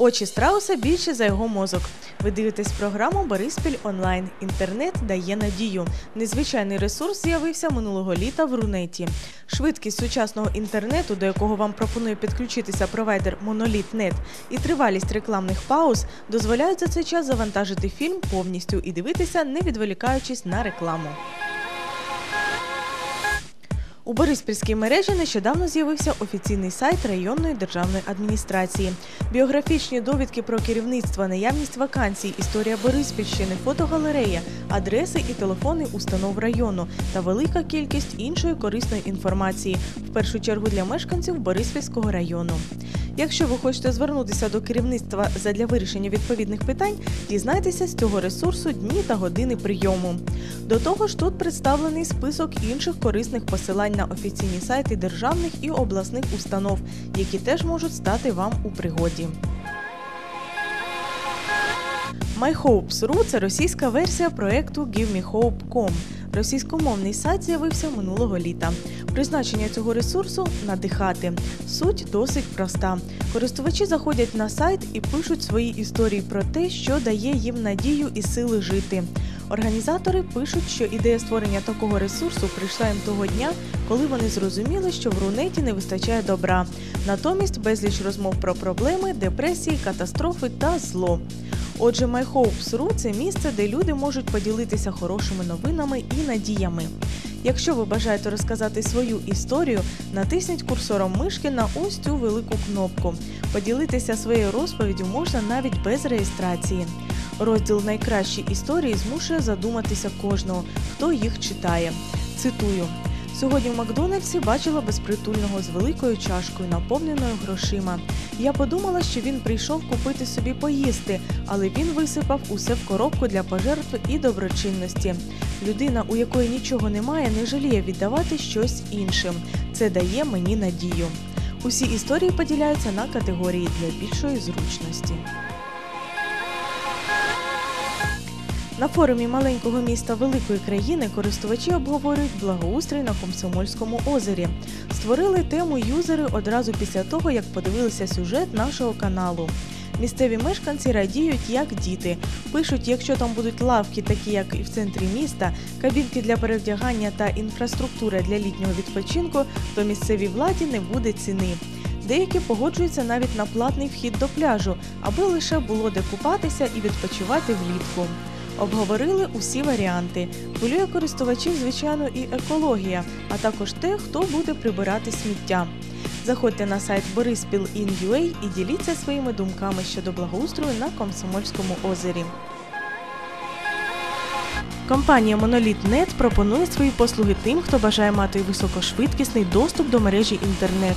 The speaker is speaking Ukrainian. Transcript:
Очі страуса більше за його мозок. Ви дивитесь програму Бориспіль онлайн. Інтернет дає надію. Незвичайний ресурс з'явився минулого літа в Рунеті. Швидкість сучасного інтернету, до якого вам пропонує підключитися провайдер Monolith.net, і тривалість рекламних пауз дозволяють за цей час завантажити фільм повністю і дивитися, не відволікаючись на рекламу. У Бориспільській мережі нещодавно з'явився офіційний сайт районної державної адміністрації. Біографічні довідки про керівництво, наявність вакансій, історія Бориспільщини, фотогалерея, адреси і телефони установ району та велика кількість іншої корисної інформації, в першу чергу для мешканців Бориспільського району. Якщо ви хочете звернутися до керівництва задля вирішення відповідних питань, дізнайтеся з цього ресурсу дні та години прийому. До того ж, тут представлений список інших корисних посилань на офіційні сайти державних і обласних установ, які теж можуть стати вам у пригоді. MyHopes.ru – це російська версія проекту GiveMeHope.com. Російськомовний сайт з'явився минулого літа. Призначення цього ресурсу надихати. Суть досить проста. Користувачі заходять на сайт і пишуть свої історії про те, що дає їм надію і сили жити. Організатори пишуть, що ідея створення такого ресурсу прийшла їм того дня, коли вони зрозуміли, що в рунеті не вистачає добра. Натомість безліч розмов про проблеми, депресії, катастрофи та зло. Отже, MyHopes.ru – це місце, де люди можуть поділитися хорошими новинами і надіями. Якщо ви бажаєте розказати свою історію, натисніть курсором мишки на ось цю велику кнопку. Поділитися своєю розповіддю можна навіть без реєстрації. Розділ Найкращі історії змушує задуматися кожного, хто їх читає. Цитую. Сьогодні в Макдональдсі бачила безпритульного з великою чашкою, наповненою грошима. Я подумала, що він прийшов купити собі поїсти, але він висипав усе в коробку для пожертв і доброчинності. Людина, у якої нічого немає, не жаліє віддавати щось іншим. Це дає мені надію. Усі історії поділяються на категорії для більшої зручності. На форумі маленького міста великої країни користувачі обговорюють благоустрій на Комсомольському озері. Створили тему юзери одразу після того, як подивилися сюжет нашого каналу. Місцеві мешканці радіють, як діти. Пишуть, якщо там будуть лавки, такі як і в центрі міста, кабінки для перевдягання та інфраструктура для літнього відпочинку, то місцевій владі не буде ціни. Деякі погоджуються навіть на платний вхід до пляжу, аби лише було де купатися і відпочивати влітку. Обговорили усі варіанти. Хвилює користувачів, звичайно, і екологія, а також те, хто буде прибирати сміття. Заходьте на сайт Бориспіл.in.ua і діліться своїми думками щодо благоустрою на Комсомольському озері. Компанія Monolith.net пропонує свої послуги тим, хто бажає мати високошвидкісний доступ до мережі інтернет.